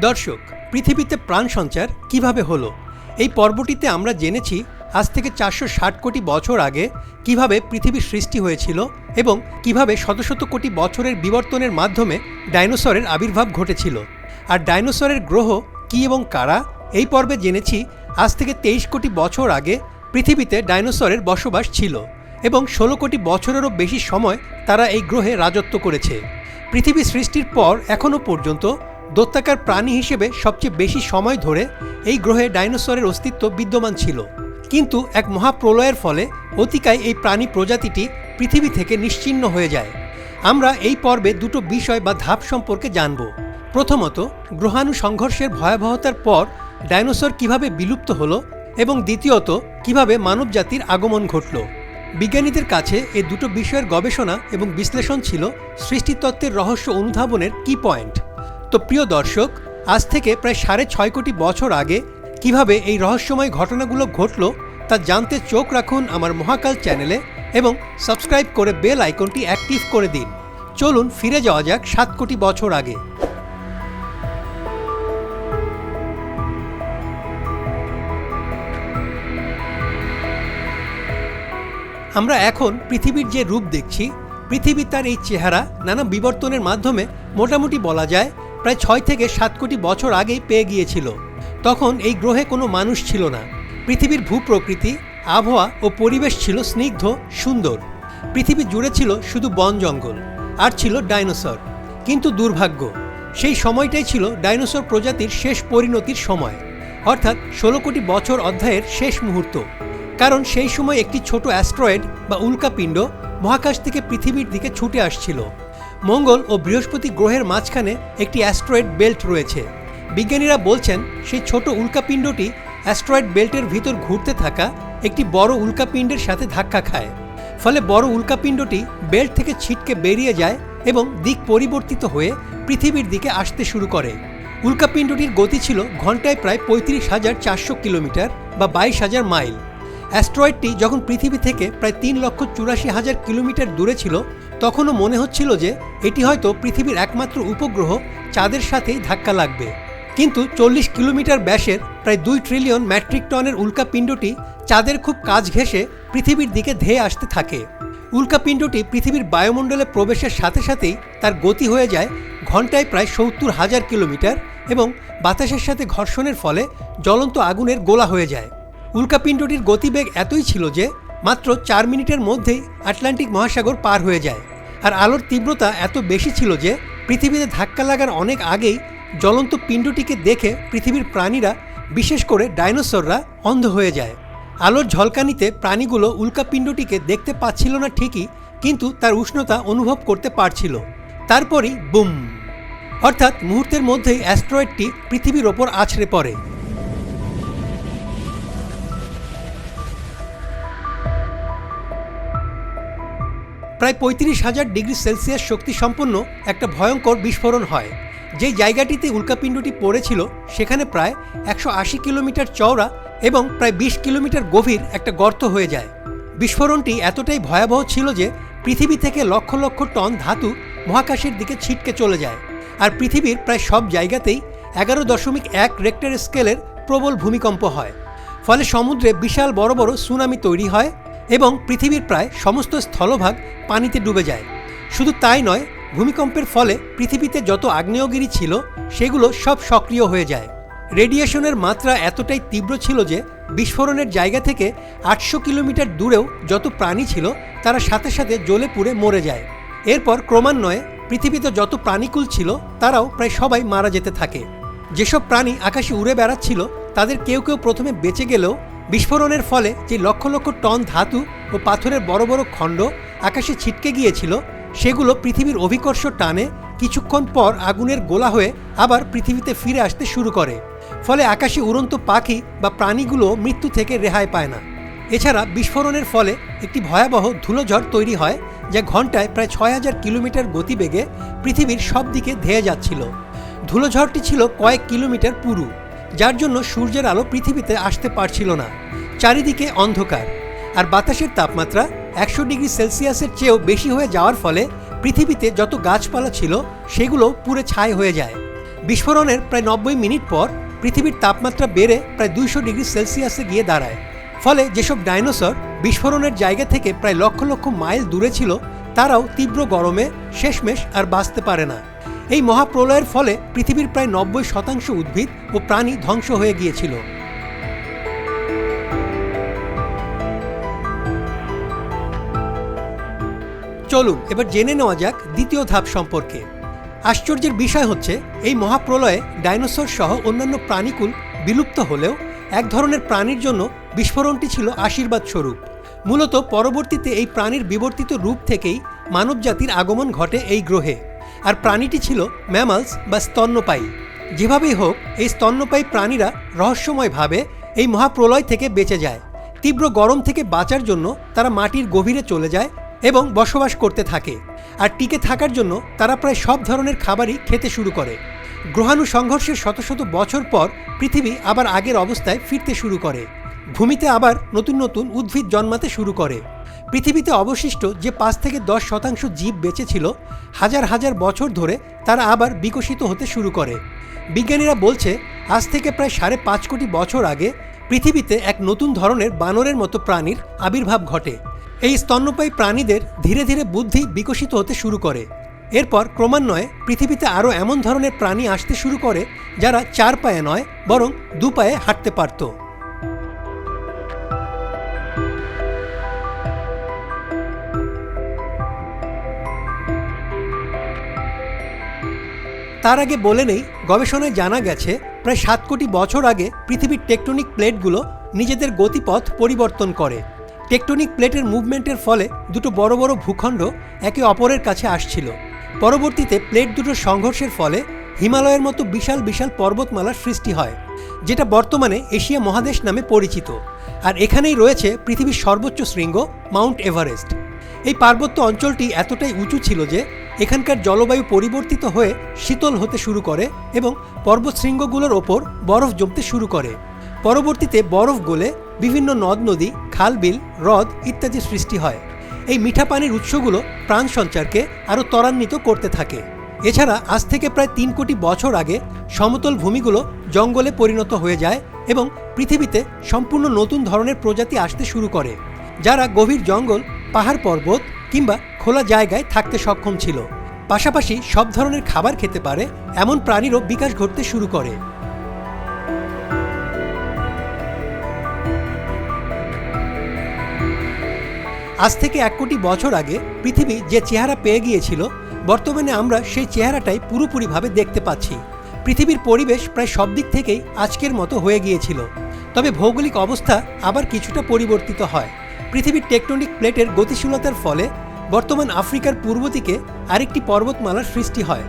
দর্শক, পৃথিবীতে প্রাণ সঞ্চার কীভাবে হলো? এই পর্বটিতে আমরা জেনেছি আজ থেকে চারশো ষাট কোটি বছর আগে কীভাবে পৃথিবীর সৃষ্টি হয়েছিল এবং কীভাবে শত শত কোটি বছরের বিবর্তনের মাধ্যমে ডাইনোসরের আবির্ভাব ঘটেছিল। আর ডাইনোসরের গ্রহ কী এবং কারা? এই পর্বে জেনেছি আজ থেকে তেইশ কোটি বছর আগে পৃথিবীতে ডাইনোসরের বসবাস ছিল এবং ষোলো কোটি বছরেরও বেশি সময় তারা এই গ্রহে রাজত্ব করেছে। পৃথিবী সৃষ্টির পর এখনও পর্যন্ত দত্তাকার প্রাণী হিসেবে সবচেয়ে বেশি সময় ধরে এই গ্রহে ডাইনোসরের অস্তিত্ব বিদ্যমান ছিল। কিন্তু এক মহাপ্রলয়ের ফলে অতিকায় এই প্রাণী প্রজাতিটি পৃথিবী থেকে নিশ্চিহ্ন হয়ে যায়। আমরা এই পর্বে দুটো বিষয় বা ধাপ সম্পর্কে জানব। প্রথমত, গ্রহাণু সংঘর্ষের ভয়াবহতার পর ডাইনোসর কীভাবে বিলুপ্ত হলো এবং দ্বিতীয়ত, কীভাবে মানবজাতির আগমন ঘটল। বিজ্ঞানীদের কাছে এই দুটো বিষয়ের গবেষণা এবং বিশ্লেষণ ছিল সৃষ্টিতত্ত্বের রহস্য অনুধাবনের কি পয়েন্ট তো প্রিয় দর্শক, আজ থেকে প্রায় সাড়ে ছয় কোটি বছর আগে কীভাবে এই রহস্যময় ঘটনাগুলো ঘটল তা জানতে চোখ রাখুন আমার মহাকাল চ্যানেলে এবং সাবস্ক্রাইব করে বেল আইকনটি অ্যাক্টিভ করে দিন। চলুন ফিরে যাওয়া যাক সাত কোটি বছর আগে। আমরা এখন পৃথিবীর যে রূপ দেখছি, পৃথিবী তার এই চেহারা নানা বিবর্তনের মাধ্যমে মোটামুটি বলা যায় প্রায় ছয় থেকে সাত কোটি বছর আগেই পেয়ে গিয়েছিল। তখন এই গ্রহে কোনো মানুষ ছিল না। পৃথিবীর ভূপ্রকৃতি, আবহাওয়া ও পরিবেশ ছিল স্নিগ্ধ, সুন্দর। পৃথিবী জুড়ে ছিল শুধু বন জঙ্গল, আর ছিল ডাইনোসর। কিন্তু দুর্ভাগ্য, সেই সময়টাই ছিল ডাইনোসর প্রজাতির শেষ পরিণতির সময়। অর্থাৎ ষোলো কোটি বছর অধ্যায়ের শেষ মুহূর্ত। কারণ সেই সময় একটি ছোট অ্যাস্ট্রয়েড বা উল্কাপিণ্ড মহাকাশ থেকে পৃথিবীর দিকে ছুটে আসছিল। মঙ্গল ও বৃহস্পতি গ্রহের মাঝখানে একটি অ্যাস্ট্রয়েড বেল্ট রয়েছে। বিজ্ঞানীরা বলছেন, সেই ছোট উল্কাপিণ্ডটি অ্যাস্ট্রয়েড বেল্টের ভিতর ঘুরতে থাকা একটি বড় উল্কাপিণ্ডের সাথে ধাক্কা খায়। ফলে বড় উল্কাপিণ্ডটি বেল্ট থেকে ছিটকে বেরিয়ে যায় এবং দিক পরিবর্তিত হয়ে পৃথিবীর দিকে আসতে শুরু করে। উল্কাপিণ্ডটির গতি ছিল ঘন্টায় প্রায় পঁয়ত্রিশ হাজার চারশো কিলোমিটার বা বাইশ হাজার মাইল। অ্যাস্ট্রয়েডটি যখন পৃথিবী থেকে প্রায় তিন লক্ষ চুরাশি হাজার কিলোমিটার দূরে ছিল তখনও মনে হচ্ছিল যে এটি হয়তো পৃথিবীর একমাত্র উপগ্রহ চাঁদের সাথেই ধাক্কা লাগবে। কিন্তু চল্লিশ কিলোমিটার ব্যাসের প্রায় দুই ট্রিলিয়ন ম্যাট্রিক টনের উল্কাপিণ্ডটি চাঁদের খুব কাজ ঘেঁষে পৃথিবীর দিকে ধেয়ে আসতে থাকে। উল্কাপিণ্ডটি পৃথিবীর বায়ুমণ্ডলে প্রবেশের সাথে সাথেই তার গতি হয়ে যায় ঘন্টায় প্রায় সত্তর হাজার কিলোমিটার এবং বাতাসের সাথে ঘর্ষণের ফলে জ্বলন্ত আগুনের গোলা হয়ে যায়। উল্কাপিণ্ডটির গতিবেগ এতই ছিল যে মাত্র চার মিনিটের মধ্যেই আটলান্টিক মহাসাগর পার হয়ে যায়। আর আলোর তীব্রতা এত বেশি ছিল যে পৃথিবীতে ধাক্কা লাগার অনেক আগেই জ্বলন্ত পিণ্ডটিকে দেখে পৃথিবীর প্রাণীরা, বিশেষ করে ডাইনোসররা, অন্ধ হয়ে যায়। আলোর ঝলকানিতে প্রাণীগুলো উল্কাপিণ্ডটিকে দেখতে পাচ্ছিল না ঠিকই, কিন্তু তার উষ্ণতা অনুভব করতে পারছিল। তারপরই বুম! অর্থাৎ মুহূর্তের মধ্যেই অ্যাস্ট্রয়েডটি পৃথিবীর ওপর আছড়ে পড়ে। প্রায় পঁয়ত্রিশ হাজার ডিগ্রি সেলসিয়াস শক্তি সম্পন্ন একটা ভয়ঙ্কর বিস্ফোরণ হয়। যেই জায়গাটিতে উল্কাপিণ্ডটি পড়েছিল, সেখানে প্রায় একশো আশি কিলোমিটার চওড়া এবং প্রায় বিশ কিলোমিটার গভীর একটা গর্ত হয়ে যায়। বিস্ফোরণটি এতটাই ভয়াবহ ছিল যে পৃথিবী থেকে লক্ষ লক্ষ টন ধাতু মহাকাশের দিকে ছিটকে চলে যায়। আর পৃথিবীর প্রায় সব জায়গাতেই এগারো দশমিক এক রেক্টার স্কেলের প্রবল ভূমিকম্প হয়। ফলে সমুদ্রে বিশাল বড় বড় সুনামি তৈরি হয় এবং পৃথিবীর প্রায় সমস্ত স্থলভাগ পানিতে ডুবে যায়। শুধু তাই নয়, ভূমিকম্পের ফলে পৃথিবীতে যত আগ্নেয়গিরি ছিল, সেগুলো সব সক্রিয় হয়ে যায়। রেডিয়েশনের মাত্রা এতটাই তীব্র ছিল যে বিস্ফোরণের জায়গা থেকে আটশো কিলোমিটার দূরেও যত প্রাণী ছিল, তারা সাথে সাথে জ্বলে পুড়ে মরে যায়। এরপর ক্রমান্বয়ে পৃথিবীতে যত প্রাণীকুল ছিল, তারাও প্রায় সবাই মারা যেতে থাকে। যেসব প্রাণী আকাশে উড়ে বেড়াচ্ছিল, তাদের কেউ কেউ প্রথমে বেঁচে গেলেও বিস্ফোরণের ফলে যে লক্ষ লক্ষ টন ধাতু ও পাথরের বড় বড় খণ্ড আকাশে ছিটকে গিয়েছিল, সেগুলো পৃথিবীর অভিকর্ষ টানে কিছুক্ষণ পর আগুনের গোলা হয়ে আবার পৃথিবীতে ফিরে আসতে শুরু করে। ফলে আকাশে উড়ন্ত পাখি বা প্রাণীগুলো মৃত্যু থেকে রেহাই পায় না। এছাড়া বিস্ফোরণের ফলে একটি ভয়াবহ ধুলোঝড় তৈরি হয়, যা ঘন্টায় প্রায় ছয় হাজার কিলোমিটার গতিবেগে পৃথিবীর সব দিকে ধেয়ে যাচ্ছিল। ধুলোঝড়টি ছিল কয়েক কিলোমিটার পুরু। যার জন্য সূর্যের আলো পৃথিবীতে আসতে পারছিল না। চারিদিকে অন্ধকার, আর বাতাসের তাপমাত্রা একশো ডিগ্রি সেলসিয়াসের চেয়েও বেশি হয়ে যাওয়ার ফলে পৃথিবীতে যত গাছপালা ছিল, সেগুলো পুরো ছাই হয়ে যায়। বিস্ফোরণের প্রায় নব্বই মিনিট পর পৃথিবীর তাপমাত্রা বেড়ে প্রায় দুইশো ডিগ্রি সেলসিয়াসে গিয়ে দাঁড়ায়। ফলে যেসব ডাইনোসর বিস্ফোরণের জায়গা থেকে প্রায় লক্ষ লক্ষ মাইল দূরে ছিল, তারাও তীব্র গরমে শেষমেশ আর বাঁচতে পারে না। এই মহাপ্রলয়ের ফলে পৃথিবীর প্রায় নব্বই শতাংশ উদ্ভিদ ও প্রাণী ধ্বংস হয়ে গিয়েছিল। চলুন, এবার জেনে নেওয়া যাক দ্বিতীয় ধাপ সম্পর্কে। আশ্চর্যের বিষয় হচ্ছে, এই মহাপ্রলয়ে ডাইনোসর সহ অন্যান্য প্রাণীকুল বিলুপ্ত হলেও এক ধরনের প্রাণীর জন্য বিস্ফোরণটি ছিল আশীর্বাদ স্বরূপ। মূলত পরবর্তীতে এই প্রাণীর বিবর্তিত রূপ থেকেই মানবজাতির আগমন ঘটে এই গ্রহে। আর প্রাণীটি ছিল ম্যামালস বা স্তন্যপায়ী। যেভাবেই হোক, এই স্তন্যপায়ী প্রাণীরা রহস্যময়ভাবে এই মহাপ্রলয় থেকে বেঁচে যায়। তীব্র গরম থেকে বাঁচার জন্য তারা মাটির গভীরে চলে যায় এবং বসবাস করতে থাকে। আর টিকে থাকার জন্য তারা প্রায় সব ধরনের খাবারই খেতে শুরু করে। গ্রহাণু সংঘর্ষের শত শত বছর পর পৃথিবী আবার আগের অবস্থায় ফিরতে শুরু করে। ভূমিতে আবার নতুন নতুন উদ্ভিদ জন্মাতে শুরু করে। পৃথিবীতে অবশিষ্ট যে পাঁচ থেকে দশ শতাংশ জীব বেঁচে ছিল, হাজার হাজার বছর ধরে তারা আবার বিকশিত হতে শুরু করে। বিজ্ঞানীরা বলছে, আজ থেকে প্রায় সাড়ে পাঁচ কোটি বছর আগে পৃথিবীতে এক নতুন ধরনের বানরের মতো প্রাণীর আবির্ভাব ঘটে। এই স্তন্যপায়ী প্রাণীদের ধীরে ধীরে বুদ্ধি বিকশিত হতে শুরু করে। এরপর ক্রমান্বয়ে পৃথিবীতে আরও এমন ধরনের প্রাণী আসতে শুরু করে, যারা চার পায়ে নয়, বরং দু পায়ে হাঁটতে পারত। তার আগে বলে নেই, গবেষণায় জানা গেছে, প্রায় সাত কোটি বছর আগে পৃথিবীর টেকটনিক প্লেটগুলো নিজেদের গতিপথ পরিবর্তন করে। টেকটনিক প্লেটের মুভমেন্টের ফলে দুটো বড় বড় ভূখণ্ড একে অপরের কাছে আসছিল। পরবর্তীতে প্লেট দুটোর সংঘর্ষের ফলে হিমালয়ের মতো বিশাল বিশাল পর্বতমালার সৃষ্টি হয়, যেটা বর্তমানে এশিয়া মহাদেশ নামে পরিচিত। আর এখানেই রয়েছে পৃথিবীর সর্বোচ্চ শৃঙ্গ, মাউন্ট এভারেস্ট। এই পার্বত্য অঞ্চলটি এতটাই উঁচু ছিল যে এখানকার জলবায়ু পরিবর্তিত হয়ে শীতল হতে শুরু করে এবং পর্বতশৃঙ্গগুলোর ওপর বরফ জমতে শুরু করে। পরবর্তীতে বরফ গলে বিভিন্ন নদ নদী খাল বিল হ্রদ ইত্যাদি সৃষ্টি হয়। এই মিঠা পানির উৎসগুলো প্রাণ সঞ্চারকে আরও ত্বরান্বিত করতে থাকে। এছাড়া আজ থেকে প্রায় তিন কোটি বছর আগে সমতল ভূমিগুলো জঙ্গলে পরিণত হয়ে যায় এবং পৃথিবীতে সম্পূর্ণ নতুন ধরনের প্রজাতি আসতে শুরু করে, যারা গভীর জঙ্গল পাহাড় পর্বত কিংবা খোলা জায়গায় থাকতে সক্ষম ছিল। পাশাপাশি সব ধরনের খাবার খেতে পারে এমন প্রাণীরও বিকাশ ঘটতে শুরু করে। আজ থেকে এক কোটি বছর আগে পৃথিবী যে চেহারা পেয়ে গিয়েছিল, বর্তমানে আমরা সেই চেহারাটাই পুরোপুরিভাবে দেখতে পাচ্ছি। পৃথিবীর পরিবেশ প্রায় সব দিক থেকেই আজকের মতো হয়ে গিয়েছিল। তবে ভৌগোলিক অবস্থা আবার কিছুটা পরিবর্তিত হয়। পৃথিবীর টেকটনিক প্লেটের গতিশীলতার ফলে বর্তমান আফ্রিকার পূর্ব দিকে আরেকটি পর্বতমালার সৃষ্টি হয়।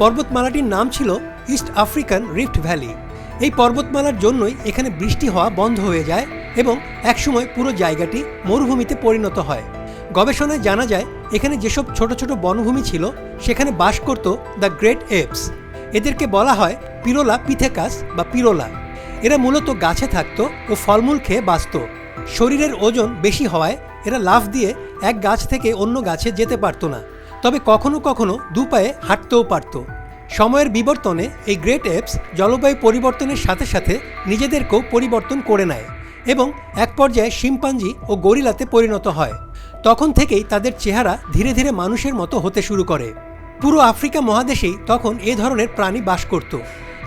পর্বতমালাটির নাম ছিল ইস্ট আফ্রিকান রিফট ভ্যালি। এই পর্বতমালার জন্যই এখানে বৃষ্টি হওয়া বন্ধ হয়ে যায় এবং একসময় পুরো জায়গাটি মরুভূমিতে পরিণত হয়। গবেষণায় জানা যায়, এখানে যেসব ছোট ছোট বনভূমি ছিল, সেখানে বাস করত দ্য গ্রেট এপস। এদেরকে বলা হয় পিরোলা পিথেকাস বা পিরোলা। এরা মূলত গাছে থাকত ও ফলমূল খেয়ে বাঁচত। শরীরের ওজন বেশি হওয়ায় এরা লাফ দিয়ে এক গাছ থেকে অন্য গাছে যেতে পারতো না। তবে কখনো কখনো দু পায়ে হাঁটতেও পারত। সময়ের বিবর্তনে এই গ্রেট এপস জলবায়ু পরিবর্তনের সাথে সাথে নিজেদেরকেও পরিবর্তন করে নেয় এবং এক পর্যায়ে শিম্পাঞ্জি ও গরিলাতে পরিণত হয়। তখন থেকেই তাদের চেহারা ধীরে ধীরে মানুষের মতো হতে শুরু করে। পুরো আফ্রিকা মহাদেশেই তখন এ ধরনের প্রাণী বাস করত।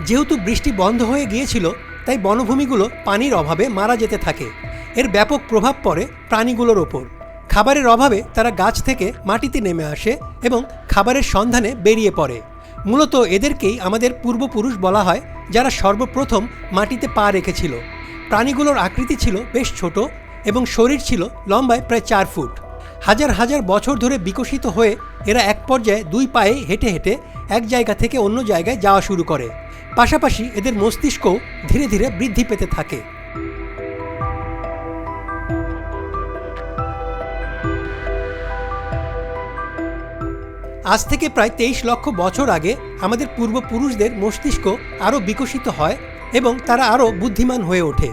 যেহেতু বৃষ্টি বন্ধ হয়ে গিয়েছিল, তাই বনভূমিগুলো পানির অভাবে মারা যেতে থাকে। এর ব্যাপক প্রভাব পড়ে প্রাণীগুলোর ওপর। খাবারের অভাবে তারা গাছ থেকে মাটিতে নেমে আসে এবং খাবারের সন্ধানে বেরিয়ে পড়ে। মূলত এদেরকেই আমাদের পূর্বপুরুষ বলা হয়, যারা সর্বপ্রথম মাটিতে পা রেখেছিল। প্রাণীগুলোর আকৃতি ছিল বেশ ছোট এবং শরীর ছিল লম্বায় প্রায় চার ফুট। হাজার হাজার বছর ধরে বিকশিত হয়ে এরা এক পর্যায়ে দুই পায়ে হেঁটে হেঁটে এক জায়গা থেকে অন্য জায়গায় যাওয়া শুরু করে। পাশাপাশি এদের মস্তিষ্কও ধীরে ধীরে বৃদ্ধি পেতে থাকে। আজ থেকে প্রায় তেইশ লক্ষ বছর আগে আমাদের পূর্বপুরুষদের মস্তিষ্ক আরও বিকশিত হয় এবং তারা আরও বুদ্ধিমান হয়ে ওঠে।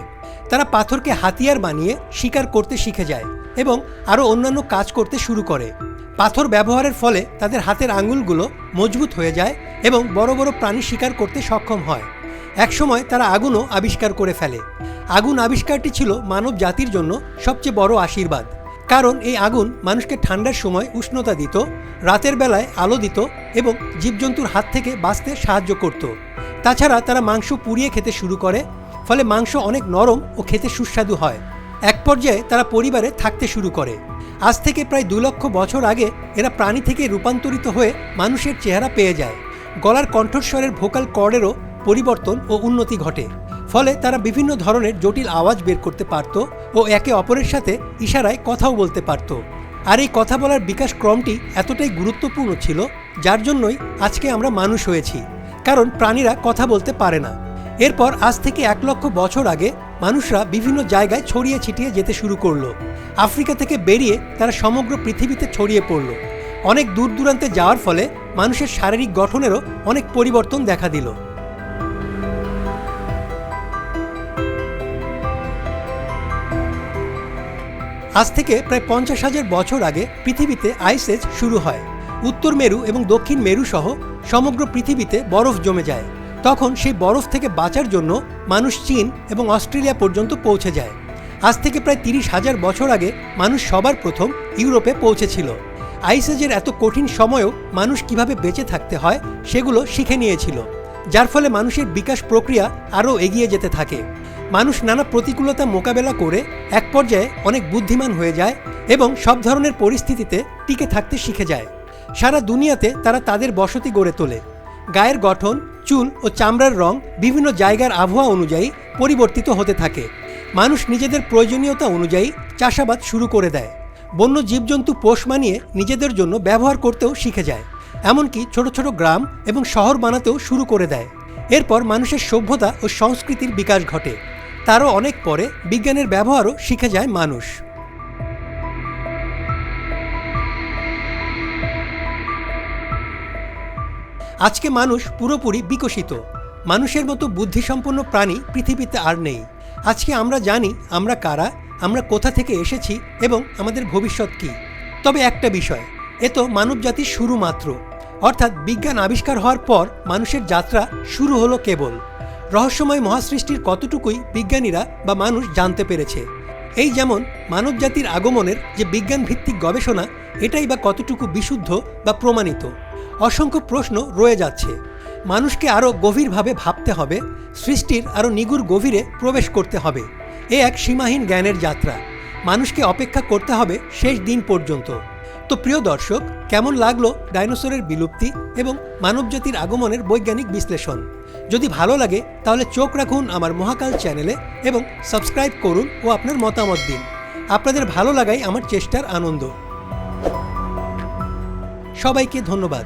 তারা পাথরকে হাতিয়ার বানিয়ে শিকার করতে শিখে যায় এবং আরও অন্যান্য কাজ করতে শুরু করে। পাথর ব্যবহারের ফলে তাদের হাতের আঙুলগুলো মজবুত হয়ে যায় এবং বড় বড় প্রাণী শিকার করতে সক্ষম হয়। একসময় তারা আগুনও আবিষ্কার করে ফেলে। আগুন আবিষ্কারটি ছিল মানব জাতির জন্য সবচেয়ে বড় আশীর্বাদ। কারণ এই আগুন মানুষকে ঠান্ডার সময় উষ্ণতা দিত, রাতের বেলায় আলো দিত এবং জীবজন্তুর হাত থেকে বাঁচতে সাহায্য করত। তাছাড়া তারা মাংস পুড়িয়ে খেতে শুরু করে, ফলে মাংস অনেক নরম ও খেতে সুস্বাদু হয়। এক পর্যায়ে তারা পরিবারে থাকতে শুরু করে। আজ থেকে প্রায় দু লক্ষ বছর আগে এরা প্রাণী থেকে রূপান্তরিত হয়ে মানুষের চেহারা পেয়ে যায়। গলার কণ্ঠস্বরের ভোকাল কর্ডেরও পরিবর্তন ও উন্নতি ঘটে। ফলে তারা বিভিন্ন ধরনের জটিল আওয়াজ বের করতে পারত ও একে অপরের সাথে ইশারায় কথাও বলতে পারত। আর এই কথা বলার বিকাশ ক্রমটি এতটাই গুরুত্বপূর্ণ ছিল, যার জন্যই আজকে আমরা মানুষ হয়েছি। কারণ প্রাণীরা কথা বলতে পারে না। এরপর আজ থেকে এক লক্ষ বছর আগে মানুষরা বিভিন্ন জায়গায় ছড়িয়ে ছিটিয়ে যেতে শুরু করল। আফ্রিকা থেকে বেরিয়ে তারা সমগ্র পৃথিবীতে ছড়িয়ে পড়ল। অনেক দূর দূরান্তে যাওয়ার ফলে মানুষের শারীরিক গঠনেরও অনেক পরিবর্তন দেখা দিল। আজ থেকে প্রায় পঞ্চাশ হাজার বছর আগে পৃথিবীতে আইস এজ শুরু হয়। উত্তর মেরু এবং দক্ষিণ মেরু সহ সমগ্র পৃথিবীতে বরফ জমে যায়। তখন সেই বরফ থেকে বাঁচার জন্য মানুষ চীন এবং অস্ট্রেলিয়া পর্যন্ত পৌঁছে যায়। আজ থেকে প্রায় তিরিশ হাজার বছর আগে মানুষ সবার প্রথম ইউরোপে পৌঁছেছিল। আইসেজের এত কঠিন সময়েও মানুষ কীভাবে বেঁচে থাকতে হয় সেগুলো শিখে নিয়েছিল, যার ফলে মানুষের বিকাশ প্রক্রিয়া আরও এগিয়ে যেতে থাকে। মানুষ নানা প্রতিকূলতা মোকাবেলা করে এক পর্যায়ে অনেক বুদ্ধিমান হয়ে যায় এবং সব ধরনের পরিস্থিতিতে টিকে থাকতে শিখে যায়। সারা দুনিয়াতে তারা তাদের বসতি গড়ে তোলে। গায়ের গঠন, চুল ও চামড়ার রং বিভিন্ন জায়গার আবহাওয়া অনুযায়ী পরিবর্তিত হতে থাকে। মানুষ নিজেদের প্রয়োজনীয়তা অনুযায়ী চাষাবাদ শুরু করে দেয়। বন্য জীবজন্তু পোষ মানিয়ে নিজেদের জন্য ব্যবহার করতেও শিখে যায়। এমনকি ছোট ছোট গ্রাম এবং শহর বানাতেও শুরু করে দেয়। এরপর মানুষের সভ্যতা ও সংস্কৃতির বিকাশ ঘটে। তারও অনেক পরে বিজ্ঞানের ব্যবহারও শিখে যায় মানুষ। আজকে মানুষ পুরোপুরি বিকশিত। মানুষের মতো বুদ্ধিসম্পন্ন প্রাণী পৃথিবীতে আর নেই। আজকে আমরা জানি আমরা কারা, আমরা কোথা থেকে এসেছি এবং আমাদের ভবিষ্যৎ কী। তবে একটা বিষয়, এ তো মানবজাতির শুরু মাত্র। অর্থাৎ বিজ্ঞান আবিষ্কার হওয়ার পর মানুষের যাত্রা শুরু হলো কেবল। রহস্যময় মহাসৃষ্টির কতটুকুই বিজ্ঞানীরা বা মানুষ জানতে পেরেছে। এই যেমন মানবজাতির আগমনের যে বিজ্ঞান ভিত্তিক গবেষণা, এটাই বা কতটুকু বিশুদ্ধ বা প্রমাণিত? অসংখ্য প্রশ্ন রয়ে যাচ্ছে। মানুষকে আরও গভীরভাবে ভাবতে হবে, সৃষ্টির আরও নিগুর গভীরে প্রবেশ করতে হবে। এ এক সীমাহীন জ্ঞানের যাত্রা। মানুষকে অপেক্ষা করতে হবে শেষ দিন পর্যন্ত। তো প্রিয় দর্শক, কেমন লাগল ডাইনোসরের বিলুপ্তি এবং মানবজাতির আগমনের বৈজ্ঞানিক বিশ্লেষণ? যদি ভালো লাগে, তাহলে চোখ রাখুন আমার মহাকাল চ্যানেলে এবং সাবস্ক্রাইব করুন ও আপনার মতামত দিন। আপনাদের ভালো লাগাই আমার চেষ্টার আনন্দ। সবাইকে ধন্যবাদ।